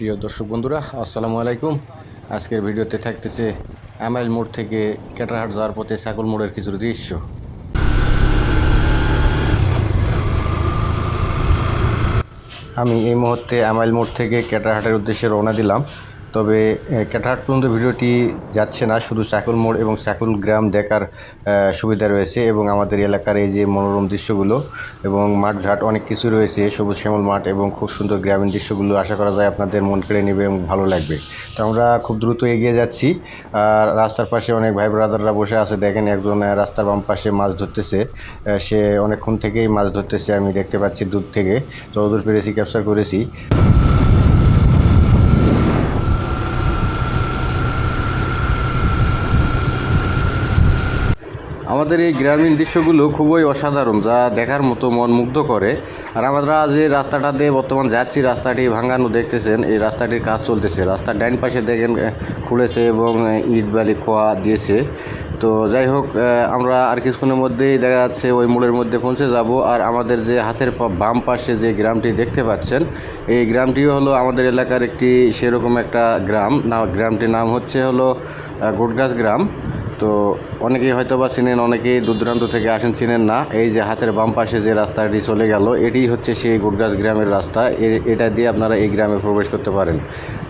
প্রিয় দর্শক বন্ধুরা, আসসালামু আলাইকুম। আজকের ভিডিওতে থাকতেছে আমাইল মোড় থেকে ক্যাটারহাট যাওয়ার পথে ছাগল মোড়ের কিছু দৃশ্য। আমি এই মুহূর্তে আমাইল মোড় থেকে ক্যাটারহাটের উদ্দেশ্যে রওনা দিলাম। তবে এ, পর্যন্ত ভিডিওটি যাচ্ছে না। শুধু চাকুল মোড় এবং চাকুল গ্রাম দেখার সুবিধা রয়েছে এবং আমাদের এলাকার এই যে মনোরম দৃশ্যগুলো এবং মাঠঘাট অনেক কিছু রয়েছে সবুজ শ্যামল মাঠ এবং খুব সুন্দর গ্রামীণ দৃশ্যগুলো আশা করা যায় আপনাদের মন কেড়ে নেবে এবং ভালো লাগবে। তো আমরা খুব দ্রুত এগিয়ে যাচ্ছি। আর রাস্তার পাশে অনেক ভাই ব্রাদাররা বসে আছে। দেখেন একজন রাস্তার বাম পাশে মাছ ধরতেছে। সে অনেকক্ষণ থেকেই মাছ ধরতেছে আমি দেখতে পাচ্ছি দূর থেকে। তো যতদূর পেরেছি ক্যাপচার করেছি। আমাদের এই গ্রামীণ দৃশ্যগুলো খুবই অসাধারণ, যা দেখার মতো মন মুগ্ধ করে। আর আমরা যে রাস্তাটা দিয়ে বর্তমান যাচ্ছি, রাস্তাটি ভাঙানো দেখতেছেন, এই রাস্তাটির কাজ চলতেছে। রাস্তার ডাইন পাশে দেখেন খুলেছে এবং ইট বালি খোয়া দিয়েছে। তো যাই হোক আমরা আর কিছুক্ষণের মধ্যেই দেখা যাচ্ছে ওই মোড়ের মধ্যে পৌঁছে যাব। আর আমাদের যে হাতের বাম পাশে যে গ্রামটি দেখতে পাচ্ছেন, এই গ্রামটিও হলো আমাদের এলাকার একটি সেরকম একটা গ্রাম। না, গ্রামটির নাম হচ্ছে হলো গোটগাছ গ্রাম। তো অনেকেই হয়তো বা চিনেন, অনেকেই দূর দূরান্ত থেকে আসেন, চিনেন না। এই যে হাতের বাম পাশে যে রাস্তাটি চলে গেল এটি হচ্ছে সেই গুটগাছ গ্রামের রাস্তা। এটা দিয়ে আপনারা এই গ্রামে প্রবেশ করতে পারেন।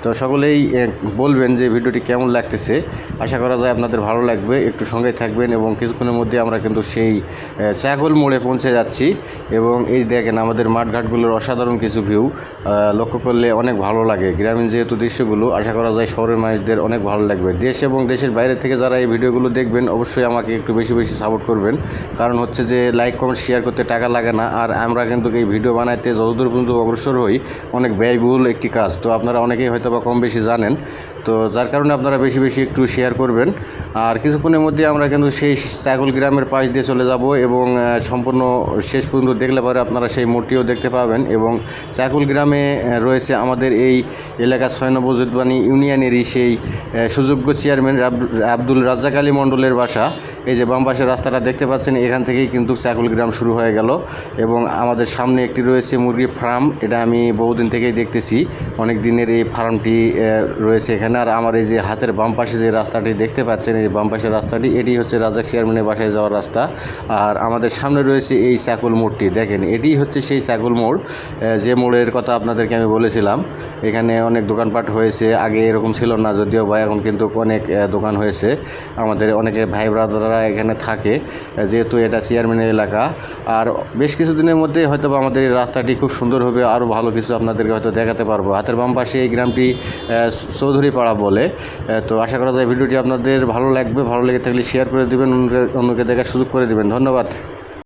তো সকলেই বলবেন যে ভিডিওটি কেমন লাগতেছে। আশা করা যায় আপনাদের ভালো লাগবে। একটু সঙ্গে থাকবেন এবং কিছুক্ষণের মধ্যে আমরা কিন্তু সেই চাগল মোড়ে পৌঁছে যাচ্ছি। এবং এই দেখেন আমাদের মাঠঘাটগুলোর অসাধারণ কিছু ভিউ। লক্ষ্য করলে অনেক ভালো লাগে। গ্রামীণ যেহেতু দৃশ্যগুলো, আশা করা যায় শহরের মানুষদের অনেক ভালো লাগবে। দেশ এবং দেশের বাইরে থেকে যারা এই ভিডিওগুলো দেখবেন, অবশ্যই আমাকে একটু বেশি বেশি সাপোর্ট করবেন। কারণ হচ্ছে যে লাইক কমেন্ট শেয়ার করতে টাকা লাগে না। আর আমরা কিন্তু এই ভিডিও বানাইতে যতদূর পর্যন্ত অগ্রসর হই, অনেক ব্যয়বহুল একটি কাজ। তো আপনারা অনেকেই হয়তো বা কম বেশি জানেন। তো যার কারণে আপনারা বেশি বেশি একটু শেয়ার করবেন। আর কিছুক্ষণের মধ্যে আমরা কিন্তু সেই চাকুল গ্রামের পাশ দিয়ে চলে যাব এবং সম্পূর্ণ শেষ পর্যন্ত দেখলে পরে আপনারা সেই মূর্তিও দেখতে পাবেন এবং চাকুল গ্রামে রয়েছে আমাদের এই এলাকার ছয় নম্বর ইউনিয়নেরই সেই সুযোগ্য চেয়ারম্যান আব্দুল রাজ্জাক আলী মণ্ডলের বাসা এই যে বাম পাশের রাস্তাটা দেখতে পাচ্ছেন, এখান থেকেই কিন্তু চাকুল গ্রাম শুরু হয়ে গেল। এবং আমাদের সামনে একটি রয়েছে মুরগির ফার্ম, এটা আমি বহুদিন থেকেই দেখতেছি। অনেক দিনের এই ফার্মটি রয়েছে এখানে। আর আমার এই যে হাতের বাম পাশে যে রাস্তাটি দেখতে পাচ্ছেন, এই বাম পাশের রাস্তাটি, এটি হচ্ছে রাজাক চেয়ারম্যানের বাসায় যাওয়ার রাস্তা। আর আমাদের সামনে রয়েছে এই চাকুল মোড়টি, দেখেন, এটি হচ্ছে সেই চাকুল মোড়। যে মোড়ের কথা আপনাদেরকে আমি বলেছিলাম, এখানে অনেক দোকানপাট হয়েছে, আগে এরকম ছিল না, যদিও বা এখন কিন্তু অনেক দোকান হয়েছে। আমাদের অনেকে ভাই ব্রাদাররা এখানে থাকে, যেহেতু এটা চেয়ারম্যানের এলাকা। আর বেশ কিছুদিনের মধ্যে হয়তো আমাদের এই রাস্তাটি খুব সুন্দর হবে আরও ভালো কিছু আপনাদেরকে হয়তো দেখাতে পারব। হাতের বাম পাশে এই গ্রামটি চৌধুরী পাড়া বলে। তো আশা করা যায় ভিডিওটি আপনাদের ভালো লাগবে, ভালো লেগে থাকলে শেয়ার করে দেবেন অন্যকে দেখার সুযোগ করে দেবেন। ধন্যবাদ।